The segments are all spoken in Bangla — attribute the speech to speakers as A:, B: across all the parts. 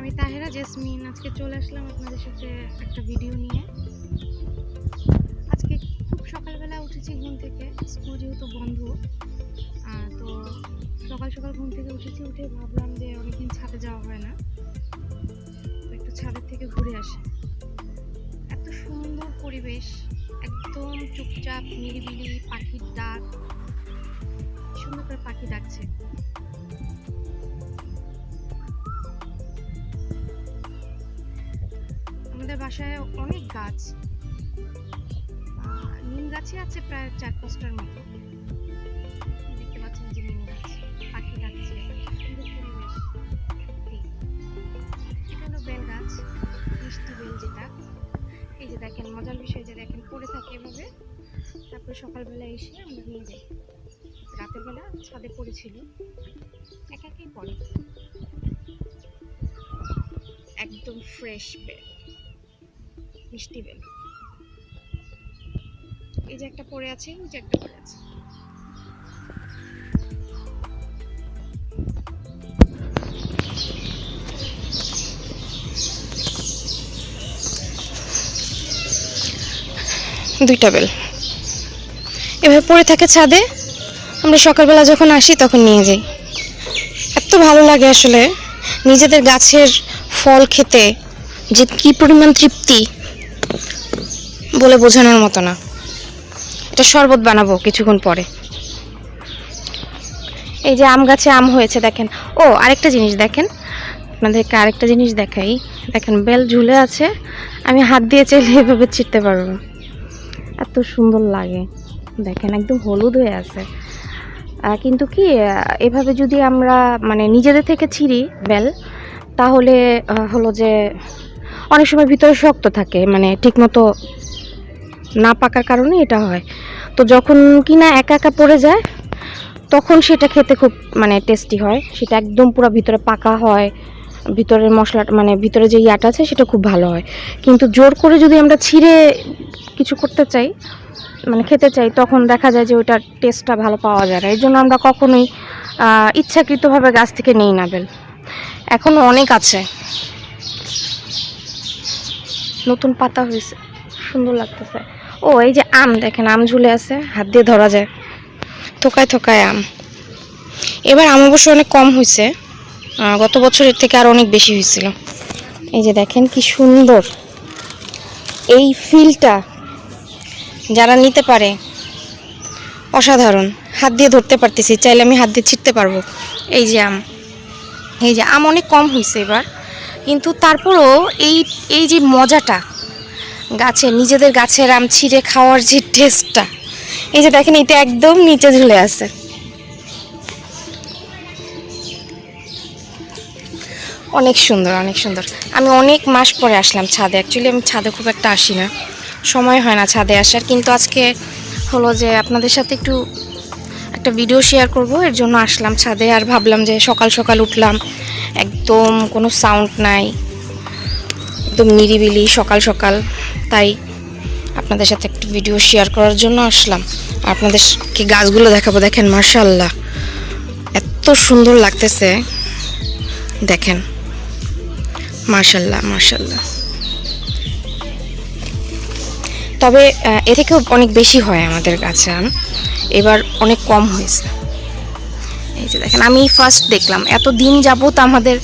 A: জেসমিন আজকে চলে আসলাম আপনাদের সাথে একটা ভিডিও নিয়ে। আজকে খুব সকালবেলা উঠেছি ঘুম থেকে, স্কুল যেহেতু বন্ধ তো সকাল সকাল ঘুম থেকে উঠেছি, উঠে ভাবলাম যে অনেকদিন ছাদে যাওয়া হয় না একটু ছাদের থেকে ঘুরে আসি। এত সুন্দর পরিবেশ, একদম চুপচাপ নিরিবিলি পাখির ডাক সুন্দর করে পাখি ডাকছে। আমাদের বাসায় অনেক গাছ। নিম গাছই আছে প্রায় চার পাঁচটার মতো। দেখতে পাচ্ছেন যে নিম গাছ, পাখি এটা হলো বেল গাছ, মিষ্টি বেল যেটা। এই যে দেখেন, মজার বিষয় যে দেখেন, পড়ে থাকে এভাবে। তারপরে সকালবেলা এসে আমরা নিয়ে যাই। রাতের বেলা ছাদে পড়েছিল। একা একাই পড়ে। একদম ফ্রেশ বেল। মিষ্টি বেল। এই যে একটা পড়ে আছে, এই যে একটা পড়ে আছে। দুইটা বেল। এভাবে পড়ে থাকে ছাদে, আমরা সকালবেলা যখন আসি তখন নিয়ে যাই। এত ভালো লাগে আসলে নিজেদের গাছের ফল খেতে, যে কি পরিমাণ তৃপ্তি। বলে বোঝানোর মতো না। এটা শরবত বানাবো কিছুক্ষণ পরে। এই যে আম গাছে আম হয়েছে, দেখেন। ও, আরেকটা জিনিস দেখেন। আপনাদেরকে আরেকটা জিনিস দেখাই। দেখেন, বেল ঝুলে আছে। আমি হাত দিয়ে চাইলে এভাবে ছিটতে পারব। এত সুন্দর লাগে। দেখেন, একদম হলুদ হয়ে আছে। কিন্তু কি এভাবে যদি আমরা মানে নিজেদের থেকে ছিঁড়ি বেল, তাহলে হলো যে অনেক সময় ভিতরে শক্ত থাকে মানে ঠিকমতো না পাকার কারণে এটা হয়। তো যখন কিনা একা একা পড়ে যায়, তখন সেটা খেতে খুব মানে টেস্টি হয়। সেটা একদম পুরো ভিতরে পাকা হয়, ভিতরের মশলাটা মানে ভিতরে যে ইয়াটা আছে সেটা খুব ভালো হয়। কিন্তু জোর করে যদি আমরা ছিঁড়ে কিছু করতে চাই মানে খেতে চাই, তখন দেখা যায় যে ওইটার টেস্টটা ভালো পাওয়া যায় না। এই জন্য আমরা কখনোই ইচ্ছাকৃতভাবে গাছ থেকে নেই না বেল। এখনও অনেক আছে। নতুন পাতা হয়েছে। সুন্দর লাগতেছে। ও, এই যে আম দেখেন, আম ঝুলে আছে, হাত দিয়ে ধরা যায়। থোকায় থোকায় আম। এবার আম অবশ্য অনেক কম হয়েছে গত বছরের থেকে আর অনেক বেশি হয়েছিল এই যে দেখেন কি সুন্দর। এই ফিলটা যারা নিতে পারে, অসাধারণ। হাত দিয়ে ধরতে পারতেছি, চাইলে আমি হাত দিয়ে ছিটতে পারব। এই যে আম। এই যে আম অনেক কম হয়েছে এবার। কিন্তু তারপরও এই এই যে মজাটা গাছে, নিজেদের গাছের আম ছিঁড়ে খাওয়ার যে টেস্টটা এই যে দেখেন, এটা একদম নিচে ঝুলে আছে। অনেক সুন্দর অনেক সুন্দর। আমি অনেক মাস পরে আসলাম ছাদে। অ্যাকচুয়ালি আমি ছাদে খুব একটা আসি না। সময় হয় না ছাদে আসার, কিন্তু আজকে হলো যে আপনাদের সাথে একটু একটা ভিডিও শেয়ার করব। এর জন্য আসলাম ছাদে আর ভাবলাম যে সকাল সকাল উঠলাম। একদম কোনো সাউন্ড নাই। একদম নিরিবিলি সকাল সকাল। তাই আপনাদের সাথে একটু ভিডিও শেয়ার করার জন্য আসলাম। আপনাদেরকে গাছগুলো দেখাবো, দেখেন মার্শাল্লাহ এত সুন্দর লাগতেছে। দেখেন মার্শাল্লাহ মার্শাল্লাহ তবে এ থেকেও অনেক বেশি হয় আমাদের কাছে আম এবার অনেক কম হয়েছে। এই যে দেখেন, আমি ফার্স্ট দেখলাম, এত দিন যাবত আমাদের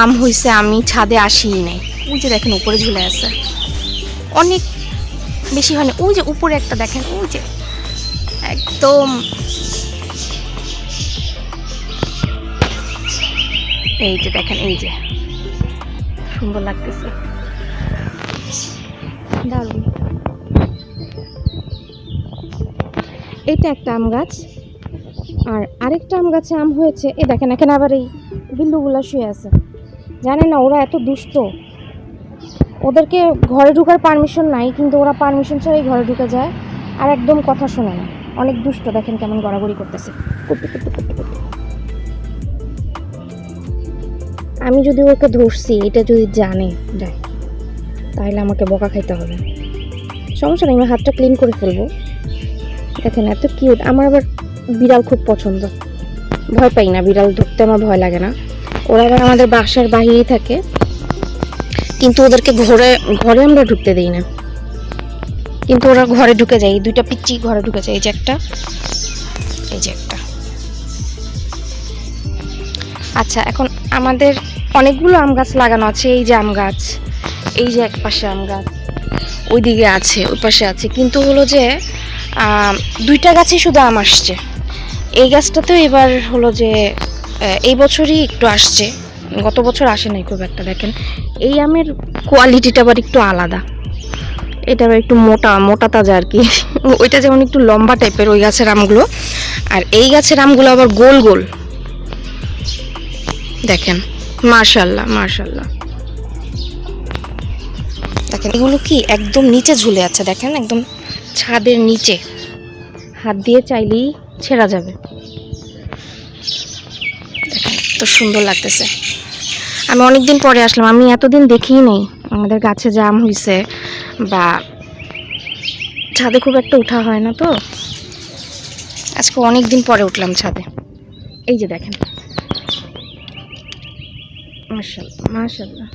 A: আম হয়েছে আমি ছাদে আসিই নাই। ওই যে দেখেন, উপরে ঝুলে আছে। অনেক বেশি হয় না। ওই যে উপরে একটা দেখেন, ওই যে একদম এই যে দেখেন, এই যে সুন্দর লাগতেছে। দারুণ। এটা একটা আম গাছ, আর আরেকটা আম গাছে আম হয়েছে। এ দেখেন, এখানে আবার এই বিল্লুগুলো শুয়ে আছে। জানেন না, ওরা এত দুষ্ট। ওদেরকে ঘরে ঢুকার পারমিশন নাই, কিন্তু ওরা পারমিশন ছাড়াই ঘরে ঢুকে যায় আর একদম কথা শোনে না। অনেক দুষ্ট, দেখেন কেমন গড়াগড়ি করতেছে। আমি যদি ওকে ধরছি, এটা যদি জানে যায় তাহলে আমাকে বকা খাইতে হবে। সমস্যা নেই, আমি হাতটা ক্লিন করে ফেলব। দেখেন এত কিউট আমার আবার বিড়াল খুব পছন্দ। ভয় পাই না, বিড়াল ধরতে আমার ভয় লাগে না। ওরা আমাদের বাসার বাহিরেই থাকে। কিন্তু ওদেরকে ঘরে ঘরে আমরা ঢুকতে দিই না। কিন্তু ওরা ঘরে ঢুকে যায়। দুইটা পিচ্ছি ঘরে ঢুকে যায়। এই যে একটা, এই যে একটা। আচ্ছা এখন আমাদের অনেকগুলো আম গাছ লাগানো আছে। এই যে আম গাছ, এই যে এক পাশে আম গাছ, ওইদিকে আছে, ওই পাশে আছে। কিন্তু হলো যে দুইটা গাছেই শুধু আম আসছে। এই গাছটাতেও এবার হলো যে এই বছরই একটু আসছে। গত বছর আসে নাই খুব একটা, দেখেন। এই আমের কোয়ালিটিটা আবার একটু আলাদা। এটা আবার একটু মোটা মোটা তাজা আর কি। ওইটা যেমন একটু লম্বা টাইপের ওই গাছের আমগুলো, আর এই গাছের আমগুলো আবার গোল গোল। দেখেন মার্শাল্লাহ মার্শাল্লাহ দেখেন, এগুলো কি একদম নিচে ঝুলে আছে, দেখেন, একদম ছাদের নিচে। হাত দিয়ে চাইলেই ছেঁড়া যাবে। তো সুন্দর লাগতেছে। আমি অনেক দিন পরে আসলাম, আমি এতদিন দেখিই নেই। আমাদের গাছে জাম হয়েছে বা ছাদে খুব একটা উঠা হয় না তো। আজকে অনেক দিন পরে উঠলাম ছাদে। এই যে দেখেন। মার্শাল্লাহ মার্শাল্লাহ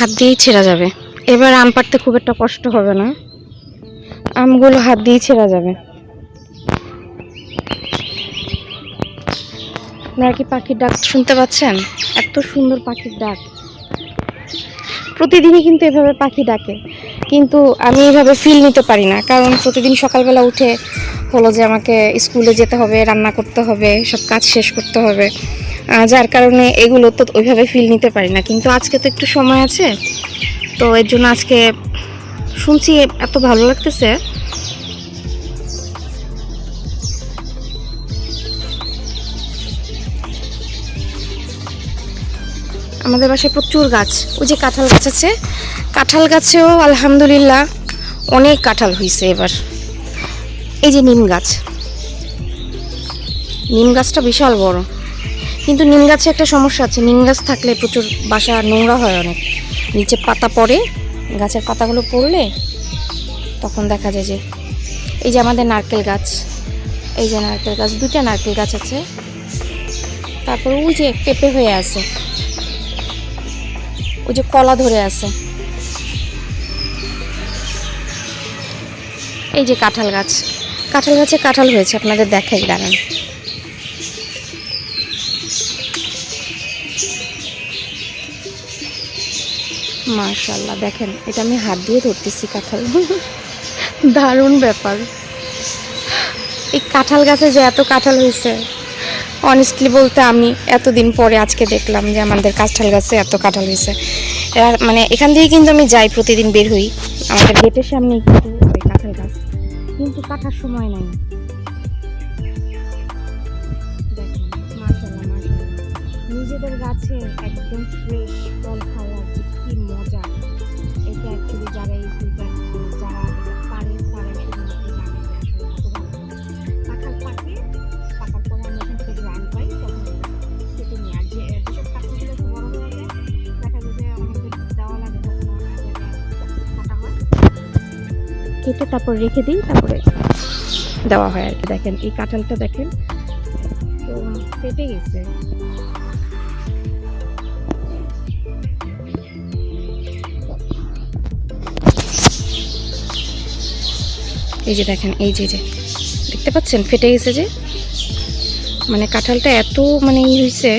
A: হাত দিয়েই ছেঁড়া যাবে। এবার আম পাড়তে খুব একটা কষ্ট হবে না। আমগুলো হাত দিয়েই ছেঁড়া যাবে। আপনারা কি পাখির ডাক শুনতে পাচ্ছেন? এত সুন্দর পাখির ডাক। প্রতিদিনই কিন্তু এভাবে পাখি ডাকে। কিন্তু আমি এভাবে ফিল নিতে পারি না। কারণ প্রতিদিন সকালবেলা উঠে হলো যে আমাকে স্কুলে যেতে হবে, রান্না করতে হবে, সব কাজ শেষ করতে হবে। যার কারণে এগুলো তো ওইভাবে ফিল নিতে পারি না। কিন্তু আজকে তো একটু সময় আছে, তো এর জন্য আজকে শুনছি এত ভালো লাগতেছে। আমাদের বাসায় প্রচুর গাছ, ওই যে কাঁঠাল গাছ আছে। কাঁঠাল গাছেও আলহামদুলিল্লাহ অনেক কাঁঠাল হয়েছে এবার। এই যে নিম গাছ, নিম গাছটা বিশাল বড়। কিন্তু নিম গাছে একটা সমস্যা আছে। নিম গাছ থাকলে প্রচুর বাসা নোংরা হয় অনেক। নিচে পাতা পড়ে, গাছের পাতাগুলো পড়লে তখন দেখা যায় যে এই যে আমাদের নারকেল গাছ, এই যে নারকেল গাছ, দুইটা নারকেল গাছ আছে। তারপর ওই যে পেঁপে হয়ে আছে। ওই যে কলা ধরে আছে। এই যে কাঁঠাল গাছ। কাঁঠাল গাছে কাঁঠাল হয়েছে, আপনাদের দেখাই দাঁড়ান। মার্শাল্লাহ দেখেন এটা আমি হাত দিয়ে ধরতেছি কাঁঠাল। দারুণ ব্যাপার। এই কাঁঠাল গাছে যে এত কাঁঠাল হয়েছে অনেস্টলি বলতে আমি এতদিন পরে আজকে দেখলাম যে আমাদের কাঁঠাল গাছে এত কাঁঠাল হয়েছে। মানে এখান থেকে কিন্তু আমি যাই প্রতিদিন বের হই। আমাদের গেটের সামনে কিন্তু ওই কাঁঠাল গাছ কিন্তু কাটার সময় নাই। নিজেদের গাছে একদম ফ্রেশ ফল খাওয়া যে কি মজা। এটা অ্যাকচুয়ালি যারা এই ফুলটা যারা পারে তারা শুধুমাত্র জানে যে আসলে কত ভালো কাঁঠাল পাকে পাকার পরে আমরা এখান থেকে গ্রাইন্ড পাই তখন কেটে নিই আর যে যেসব কাঁঠালগুলো একটু বড় হয়ে যায়। দেখা যায় যে আমাদের দেওয়া লাগে তখন আমাদের কাটা হয়। কেটে তারপর রেখে দিই তারপরে দেওয়া হয় আর কি। দেখেন এই কাঁঠালটা দেখেন তো পেটে গেছে। এই যে দেখেন, এই যে যে। দেখতে পাচ্ছেন? ফেটে গেছে যে। মানে কাঁঠালটা এত মানে ই হয়েছে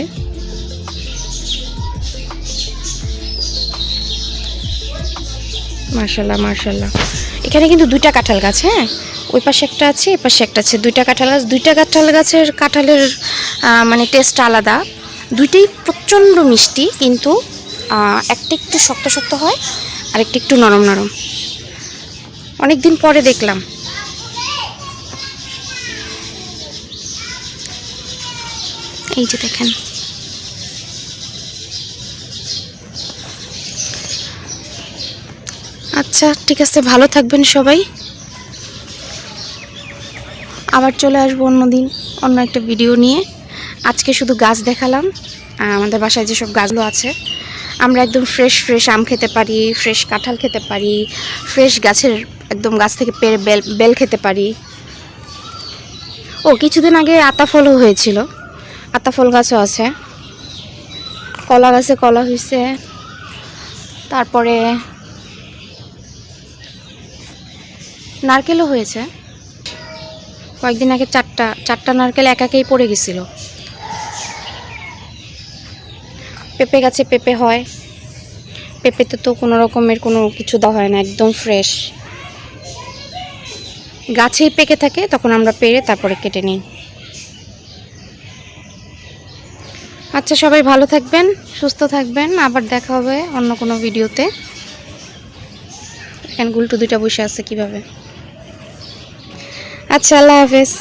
A: মার্শাল্লাহ মার্শাল্লাহ এখানে কিন্তু দুইটা কাঁঠাল গাছ হ্যাঁ? ওই পাশে একটা আছে, এই পাশে একটা আছে। দুইটা কাঁঠাল গাছ, দুইটা কাঁঠাল গাছের কাঁঠালের মানে টেস্ট আলাদা। দুইটাই প্রচণ্ড মিষ্টি, কিন্তু একটা একটু শক্ত শক্ত হয় আর একটা একটু নরম নরম। অনেক দিন পরে দেখলাম। এই যে দেখেন। আচ্ছা ঠিক আছে, ভালো থাকবেন সবাই। আবার চলে আসব অন্যদিন, অন্য একটা ভিডিও নিয়ে। আজকে শুধু গাছ দেখালাম আমাদের বাসায় যেসব গাছগুলো আছে, আমরা একদম ফ্রেশ ফ্রেশ আম খেতে পারি ফ্রেশ কাঁঠাল খেতে পারি ফ্রেশ গাছের একদম গাছ থেকে পেরে বেল বেল খেতে পারি। ও, কিছুদিন আগে আতা ফলও হয়েছিল। আতা ফল গাছও আছে। কলা গাছে কলা হয়েছে তারপরে নারকেলও হয়েছে। কয়েকদিন আগে চারটা চারটা নারকেল একাকেই পড়ে গেছিল। পেঁপে গাছে পেঁপে হয়। পেঁপেতে তো কোনো রকমের কোনো কিছু দেওয়া হয় না, একদম ফ্রেশ গাছেই পেকে থাকে, তখন আমরা পেরে তারপরে কেটে নিই। আচ্ছা সবাই ভালো থাকবেন, সুস্থ থাকবেন। আবার দেখা হবে অন্য কোনো ভিডিওতে। এখানে গুলটু দুইটা বসে আছে কীভাবে। আচ্ছা আল্লাহ হাফেজ।